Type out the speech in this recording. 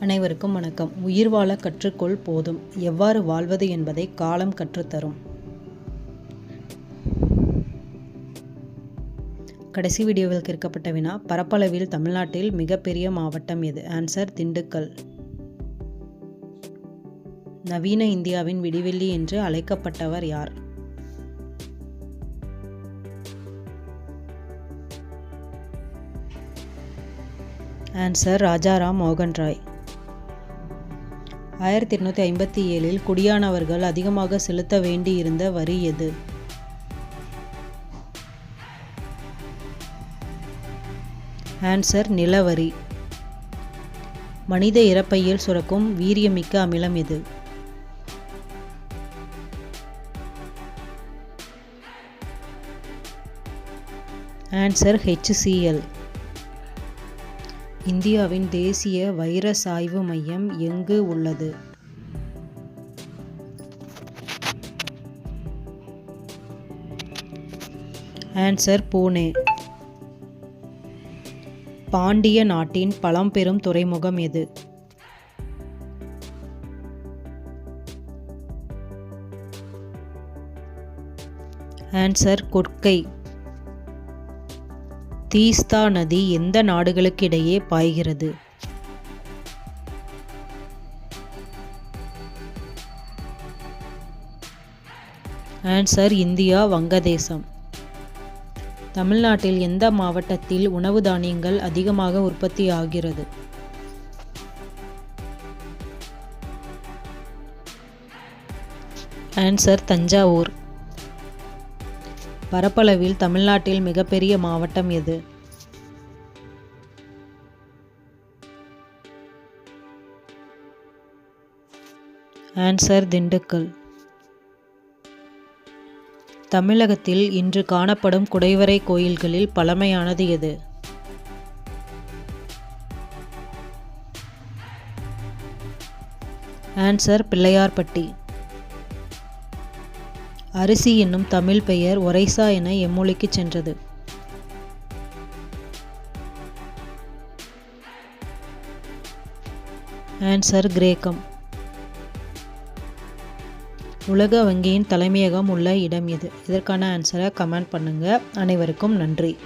அனைவருக்கும் வணக்கம். உயிர் வாழ கற்றுக்கொள் போதும். எவ்வாறு வாழ்வது என்பதை காலம் கற்றுத்தரும். கடைசி வீடியோவில் கேட்கப்பட்ட வினா பரப்பளவில் தமிழ்நாட்டில் மிகப்பெரிய மாவட்டம் எது? ஆன்சர் திண்டுக்கல். நவீன இந்தியாவின் விடிவெள்ளி என்று அழைக்கப்பட்டவர் யார்? ஆன்சர் ராஜாராம் மோகன் ராய் ஆயிரத்தி எட்நூற்றி ஐம்பத்தி ஏழில் குடியானவர்கள் அதிகமாக செலுத்த வேண்டியிருந்த வரி எது? ஆன்சர் நிலவரி. மனித இறப்பையில் சுரக்கும் வீரியமிக்க அமிலம் எது? ஆன்சர் ஹெச்சிஎல் இந்தியாவின் தேசிய வைரஸ் ஆய்வு மையம் எங்கு உள்ளது? ஆன்சர் பூனே. பாண்டிய நாட்டின் பழம்பெரும் துறைமுகம் எது? ஆன்சர் கொற்கை தீஸ்தா நதி எந்த நாடுகளுக்கிடையே பாய்கிறது? ஆன்சர் இந்தியா வங்கதேசம். தமிழ்நாட்டில் எந்த மாவட்டத்தில் உணவு தானியங்கள் அதிகமாக உற்பத்தி ஆகிறது? ஆன்சர் தஞ்சாவூர். பரப்பளவில் தமிழ்நாட்டில் மிகப்பெரிய மாவட்டம் எது? ஆன்சர் திண்டுக்கல். தமிழகத்தில் இன்று காணப்படும் குடைவரை கோயில்களில் பழமையானது எது? ஆன்சர் பிள்ளையார்பட்டி. அரிசி என்னும் தமிழ் பெயர் ஒரைசா என எம்மொழிக்கு சென்றது. ஆன்சர் கிரேக்கம். உலக வங்கியின் தலைமையகம் உள்ள இடம் எது இதற்கான ஆன்சரை கமெண்ட் பண்ணுங்கள் அனைவருக்கும் நன்றி.